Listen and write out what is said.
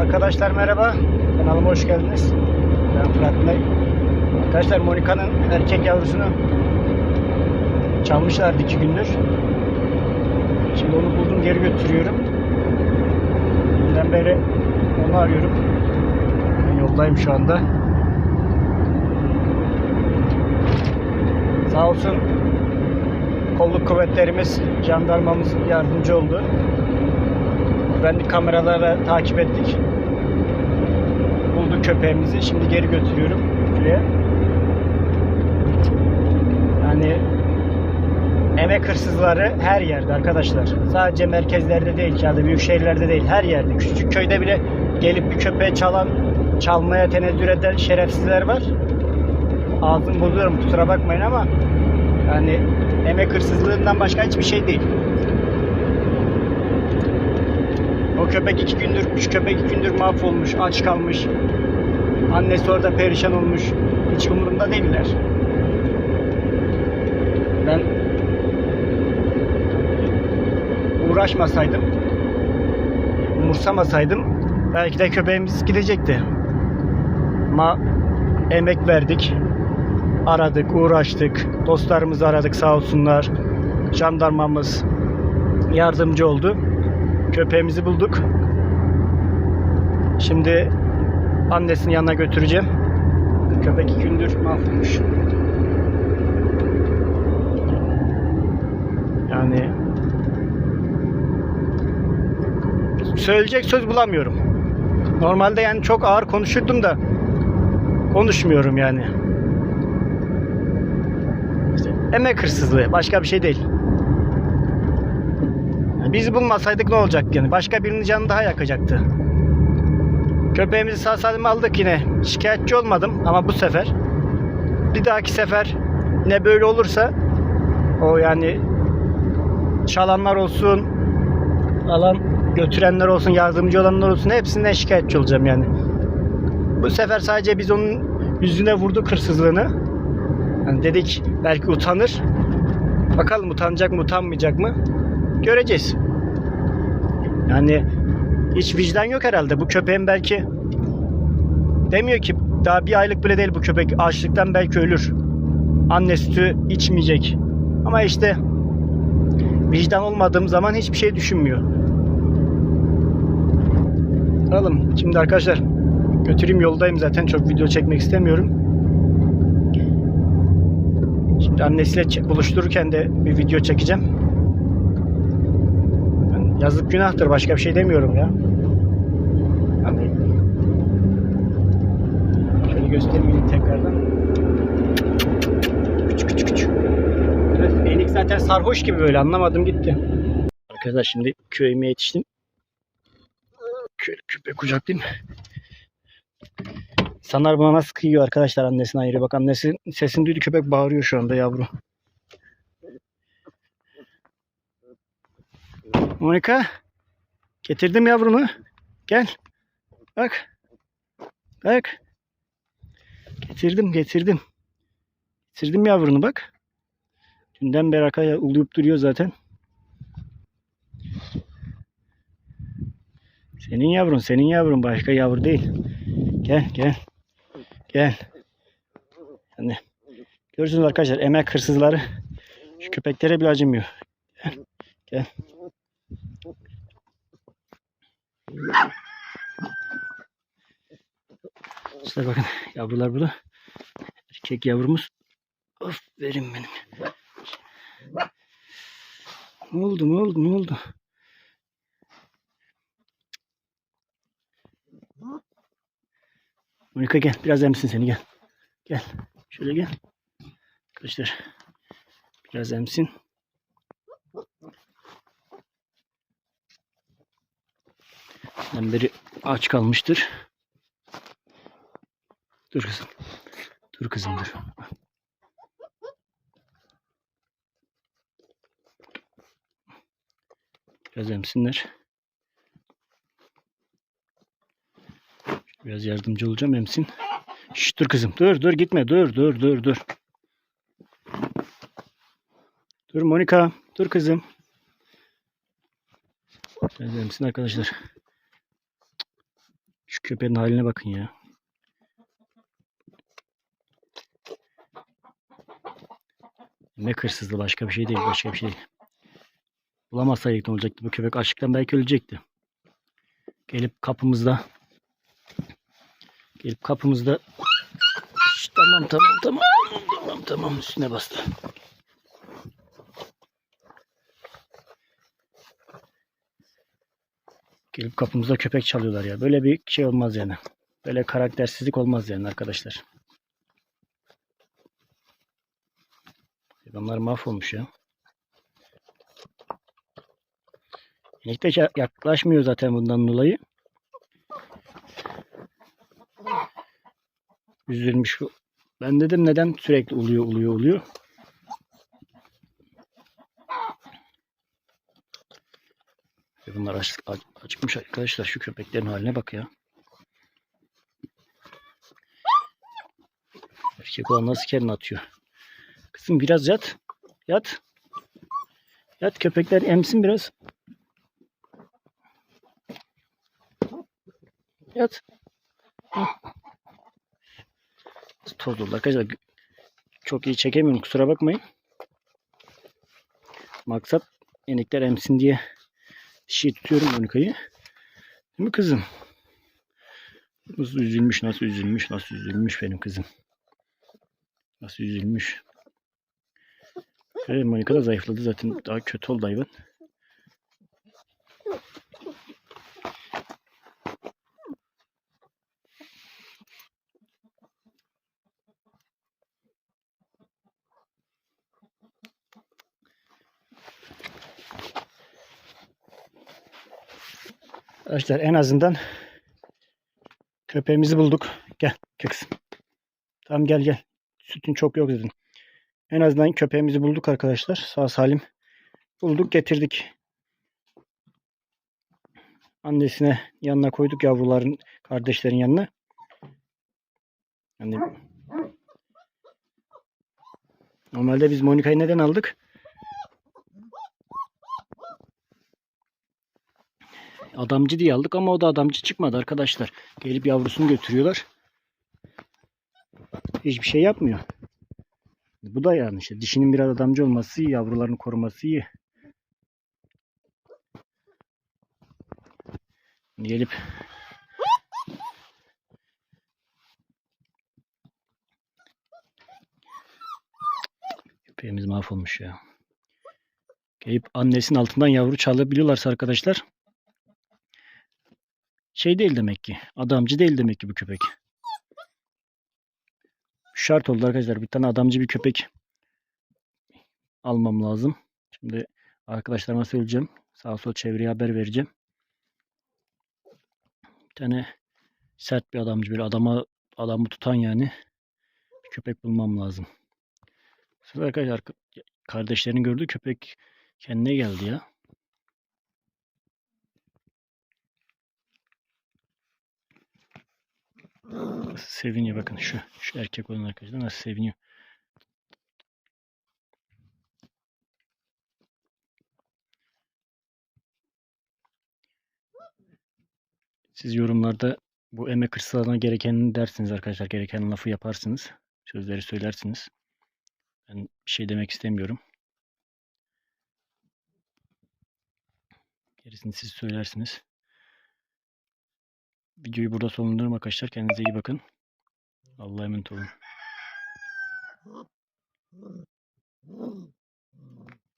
Arkadaşlar merhaba. Kanalıma hoş geldiniz. Ben Fırat Bey. Arkadaşlar Monika'nın erkek yavrusunu çalmışlardı iki gündür. Şimdi onu buldum geri götürüyorum. Dünden beri onu arıyorum. Ben yoldayım şu anda. Sağ olsun kolluk kuvvetlerimiz, jandarmamız yardımcı oldu. Güvenlik kameralarla takip ettik. Köpeğimizi. Şimdi geri götürüyorum köye. Yani emek hırsızları her yerde arkadaşlar. Sadece merkezlerde değil ya da büyük şehirlerde değil her yerde. Küçücük köyde bile gelip bir köpeği çalan, çalmaya tenezzül eden şerefsizler var. Ağzım bozuyorum kusura bakmayın ama yani emek hırsızlığından başka hiçbir şey değil. O köpek iki gündür, üç köpek iki gündür mahvolmuş, aç kalmış. Annesi orada perişan olmuş. Hiç umurumda değiller. Ben uğraşmasaydım, umursamasaydım belki de köpeğimiz gidecekti. Ama emek verdik. Aradık, uğraştık. Dostlarımızı aradık sağ olsunlar. Jandarmamız yardımcı oldu. Köpeğimizi bulduk. Şimdi annesinin yanına götüreceğim. Köpek iki gündür mahvolmuş. Yani söyleyecek söz bulamıyorum. Normalde yani çok ağır konuşurdum da konuşmuyorum yani. İşte emek hırsızlığı başka bir şey değil. Biz bulmasaydık ne olacak yani? Başka birinin canını daha yakacaktı. Köpeğimizi sağ salim aldık yine. Şikayetçi olmadım ama bu sefer bir dahaki sefer ne böyle olursa o yani çalanlar olsun alan götürenler olsun yardımcı olanlar olsun hepsinden şikayetçi olacağım yani. Bu sefer sadece biz onun yüzüne vurduk hırsızlığını. Yani dedik belki utanır. Bakalım utanacak mı utanmayacak mı? Göreceğiz. Yani hiç vicdan yok herhalde. Bu köpeğin belki demiyor ki daha bir aylık bile değil bu köpek. Açlıktan belki ölür. Anne sütü içmeyecek. Ama işte vicdan olmadığım zaman hiçbir şey düşünmüyor. Alalım. Şimdi arkadaşlar götüreyim yoldayım zaten. Çok video çekmek istemiyorum. Şimdi annesiyle buluştururken de bir video çekeceğim. Yazık günahtır. Başka bir şey demiyorum ya. Yani şöyle göstereyim tekrardan. Küçük küçük küçük. Enik zaten sarhoş gibi böyle anlamadım gitti. Arkadaşlar şimdi köyüme yetiştim. Şöyle köpek kucaklayayım. İnsanlar buna nasıl kıyıyor arkadaşlar annesine ayrı. Bak annesi sesini duydu köpek bağırıyor şu anda yavru. Monika getirdim yavrunu. Gel. Bak. Bak. Getirdim getirdim. Getirdim yavrunu bak. Dünden beri arkaya uluyup duruyor zaten. Senin yavrun, senin yavrun başka yavru değil. Gel, gel. Gel. Yani görürsünüz arkadaşlar emek hırsızları şu köpeklere bile acımıyor. Gel. Gel. İşte bakın yavrular burada. Erkek yavrumuz. Aferin benim. Ne oldu ne oldu ne oldu? Monika gel biraz emsin seni gel. Gel. Şöyle gel. Arkadaşlar biraz emsin. Ben beri aç kalmıştır. Dur kızım. Dur kızım dur. Biraz emsinler. Biraz yardımcı olacağım emsin. Şşt, dur kızım. Dur dur gitme. Dur dur dur dur. Dur Monika. Dur kızım. Biraz emsin arkadaşlar. Köpeğin haline bakın ya. Ne hırsızlığı başka bir şey değil. Başka bir şey değil. Bulamazsaydık ne olacaktı? Bu köpek açlıktan belki ölecekti. Gelip kapımızda gelip kapımızda tamam tamam tamam tamam tamam tamam üstüne bastı. Gelip kapımızda köpek çalıyorlar ya. Böyle bir şey olmaz yani. Böyle karaktersizlik olmaz yani arkadaşlar. Hayvanlar mahvolmuş ya. İnek de ya- yaklaşmıyor zaten bundan dolayı. Üzülmüş. Ben dedim neden sürekli uluyor uluyor uluyor. Bunlar aç, aç- arkadaşlar. Şu köpeklerin haline bak ya. Erkek olan nasıl kendini atıyor. Kızım biraz yat. Yat. Yat köpekler emsin biraz. Yat. Toz arkadaşlar. Çok iyi çekemiyorum kusura bakmayın. Maksat inekler emsin diye dişi tutuyorum Monika'yı. Değil mi kızım? Nasıl üzülmüş, nasıl üzülmüş, nasıl üzülmüş benim kızım. Nasıl üzülmüş. Evet, Monika da zayıfladı zaten. Daha kötü oldu hayvan. Arkadaşlar en azından köpeğimizi bulduk. Gel kız. Tamam gel gel. Sütün çok yok dedin. En azından köpeğimizi bulduk arkadaşlar. Sağ salim. Bulduk getirdik. Annesine yanına koyduk yavruların kardeşlerin yanına. Yani Normalde biz Monika'yı neden aldık? Adamcı diye aldık ama o da adamcı çıkmadı arkadaşlar. Gelip yavrusunu götürüyorlar. Hiçbir şey yapmıyor. Bu da yani işte dişinin biraz adamcı olması iyi, yavrularını koruması iyi. Gelip köpeğimiz mahvolmuş ya. Gelip annesinin altından yavru çalabiliyorlarsa arkadaşlar şey değil demek ki. Adamcı değil demek ki bu köpek. Şart oldu arkadaşlar. Bir tane adamcı bir köpek almam lazım. Şimdi arkadaşlarıma söyleyeceğim. Sağa sol çevreye haber vereceğim. Bir tane sert bir adamcı böyle adama adamı tutan yani bir köpek bulmam lazım. Sonra arkadaşlar kardeşlerini gördü köpek kendine geldi ya. Nasıl seviniyor bakın şu şu erkek olan arkadaşlar nasıl seviniyor. Siz yorumlarda bu emek hırsızlarına gerekenini dersiniz arkadaşlar. Gereken lafı yaparsınız. Sözleri söylersiniz. Ben bir şey demek istemiyorum. Gerisini siz söylersiniz. Videoyu burada sonlandırıyorum arkadaşlar. Kendinize iyi bakın. Allah'a emanet olun.